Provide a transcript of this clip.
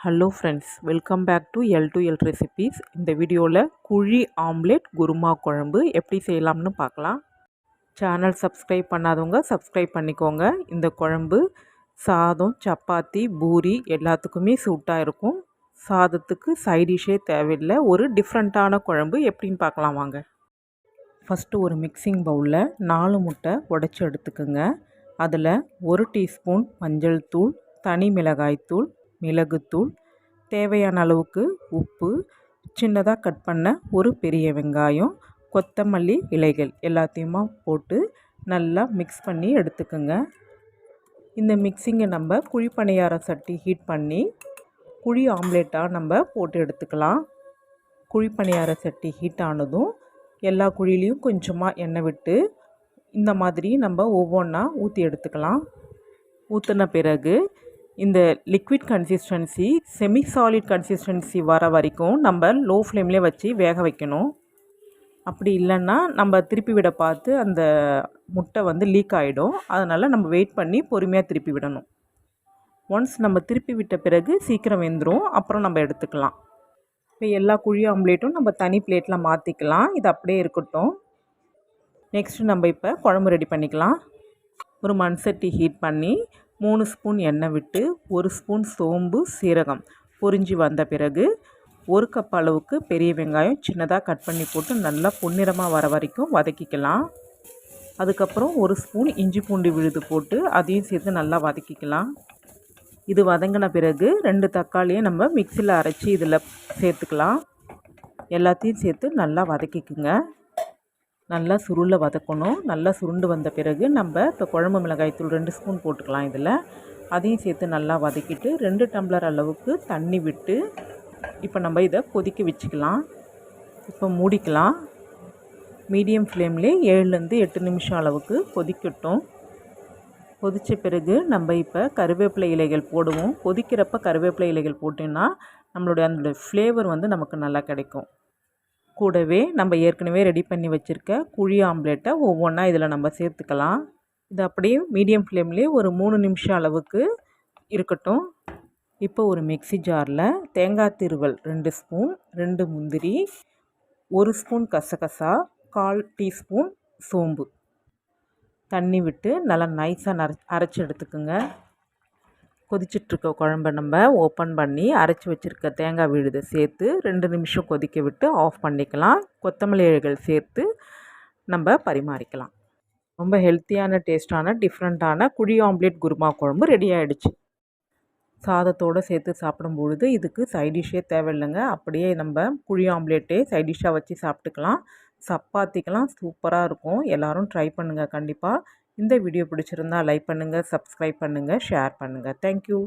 Hello friends welcome back to L to L recipes இந்த வீடியோவில் குழி ஆம்லேட் குருமா குழம்பு எப்படி செய்யலாம்னு பார்க்கலாம். சேனல் சப்ஸ்கிரைப் பண்ணாதவங்க சப்ஸ்கிரைப் பண்ணிக்கோங்க. இந்த குழம்பு சாதம் சப்பாத்தி பூரி எல்லாத்துக்குமே சூட்டாக இருக்கும். சாதத்துக்கு சைடிஷே தேவையில்லை. ஒரு டிஃப்ரெண்ட்டான குழம்பு எப்படின்னு பார்க்கலாம் வாங்க. ஃபஸ்ட்டு ஒரு மிக்சிங் பவுலில் நாலு முட்டை உடச்சி எடுத்துக்கோங்க. அதில் ஒரு டீஸ்பூன் மஞ்சள் தூள் தனி மிளகாய் தூள் மிளகுத்தூள் தேவையான அளவுக்கு உப்பு சின்னதாக கட் பண்ண ஒரு பெரிய வெங்காயம் கொத்தமல்லி இலைகள் எல்லாத்தையுமா போட்டு நல்லா மிக்ஸ் பண்ணி எடுத்துக்கோங்க. இந்த மிக்சிங்கை நம்ம குழிப்பணியார சட்டி ஹீட் பண்ணி குழி ஆம்லேட்டாக நம்ம போட்டு எடுத்துக்கலாம். குழிப்பணியார சட்டி ஹீட் ஆனதும் எல்லா குழிலையும் கொஞ்சமாக எண்ணெய் விட்டு இந்த மாதிரி நம்ம ஒவ்வொன்றா ஊற்றி எடுத்துக்கலாம். ஊற்றின பிறகு இந்த liquid consistency semi solid consistency வர வரைக்கும் நம்ம லோ ஃப்ளேம்லேயே வச்சு வேக வைக்கணும். அப்படி இல்லைன்னா நம்ம திருப்பி விட பார்த்து அந்த முட்டை வந்து லீக் ஆகிடும் அதனால் நம்ம வெயிட் பண்ணி பொறுமையாக திருப்பி விடணும். ஒன்ஸ் நம்ம திருப்பி விட்ட பிறகு சீக்கிரம் வெந்துடும் அப்புறம் நம்ம எடுத்துக்கலாம். இப்போ எல்லா குழி ஆம்லேட்டும் நம்ம தனி பிளேட்டில் மாற்றிக்கலாம் இது அப்படியே இருக்கட்டும். நெக்ஸ்ட்டு நம்ம இப்போ குழம்பு ரெடி பண்ணிக்கலாம். ஒரு மண் சட்டி ஹீட் பண்ணி மூணு ஸ்பூன் எண்ணெய் விட்டு ஒரு ஸ்பூன் சோம்பு சீரகம் பொரிஞ்சு வந்த பிறகு ஒரு கப் அளவுக்கு பெரிய வெங்காயம் சின்னதாக கட் பண்ணி போட்டு நல்லா பொன்னிறமாக வர வரைக்கும் வதக்கிக்கலாம். அதுக்கப்புறம் ஒரு ஸ்பூன் இஞ்சி பூண்டு விழுது போட்டு அதையும் சேர்த்து நல்லா வதக்கிக்கலாம். இது வதங்கின பிறகு ரெண்டு தக்காளியை நம்ம மிக்சியில் அரைச்சி இதில் சேர்த்துக்கலாம். எல்லாத்தையும் சேர்த்து நல்லா வதக்கிக்குங்க. நல்லா சுருளை வதக்கணும். நல்லா சுருண்டு வந்த பிறகு நம்ம இப்போ குழம்பு மிளகாய் தூள் ரெண்டு ஸ்பூன் போட்டுக்கலாம் இதில். அதையும் சேர்த்து நல்லா வதக்கிட்டு ரெண்டு டம்ளர் அளவுக்கு தண்ணி விட்டு இப்போ நம்ம இதை கொதிக்க வச்சுக்கலாம். இப்போ மூடிக்கலாம். மீடியம் ஃப்ளேம்லேயே ஏழுலேருந்து எட்டு நிமிஷம் அளவுக்கு கொதிக்கட்டும். கொதித்த பிறகு நம்ம இப்போ கருவேப்பிலை இலைகள் போடுவோம். கொதிக்கிறப்ப கருவேப்பிலை இலைகள் போட்டோன்னா நம்மளுடைய அந்த ஃப்ளேவர் வந்து நமக்கு நல்லா கிடைக்கும். கூடவே நம்ம ஏற்கனவே ரெடி பண்ணி வச்சுருக்க குழி ஆம்லேட்டை ஒவ்வொன்றா இதில் நம்ம சேர்த்துக்கலாம். இது அப்படியே மீடியம் ஃப்ளேம்லேயே ஒரு மூணு நிமிஷம் அளவுக்கு இருக்கட்டும். இப்போ ஒரு மிக்சி ஜாரில் தேங்காய் திருவல் ரெண்டு ஸ்பூன் ரெண்டு முந்திரி ஒரு ஸ்பூன் கசகசா கால் டீஸ்பூன் சோம்பு. தண்ணி விட்டு நல்லா நைஸாக நர அரைச்சி எடுத்துக்கோங்க. கொதிச்சிட்ருக்க குழம்ப நம்ம ஓப்பன் பண்ணி அரைச்சி வச்சுருக்க தேங்காய் விழுதை சேர்த்து ரெண்டு நிமிஷம் கொதிக்க விட்டு ஆஃப் பண்ணிக்கலாம். கொத்தமல்லி இழைகள் சேர்த்து நம்ம பரிமாறிக்கலாம். ரொம்ப ஹெல்த்தியான டேஸ்ட்டான டிஃப்ரெண்ட்டான குழி ஆம்லேட் குருமா குழம்பு ரெடி ஆகிடுச்சு சாதத்தோடு சேர்த்து சாப்பிடும் பொழுது இதுக்கு சைடிஷ்ஷே தேவையில்லைங்க. அப்படியே நம்ம குழி ஆம்லேட்டே சைடிஷ்ஷாக வச்சு சாப்பிட்டுக்கலாம். சப்பாத்திக்கெலாம் சூப்பராக இருக்கும். எல்லோரும் ட்ரை பண்ணுங்கள் கண்டிப்பாக இந்த வீடியோ பிடிச்சிருந்தா லைக் பண்ணுங்கள் சப்ஸ்கிரைப் பண்ணுங்கள் ஷேர் பண்ணுங்கள் தேங்க்யூ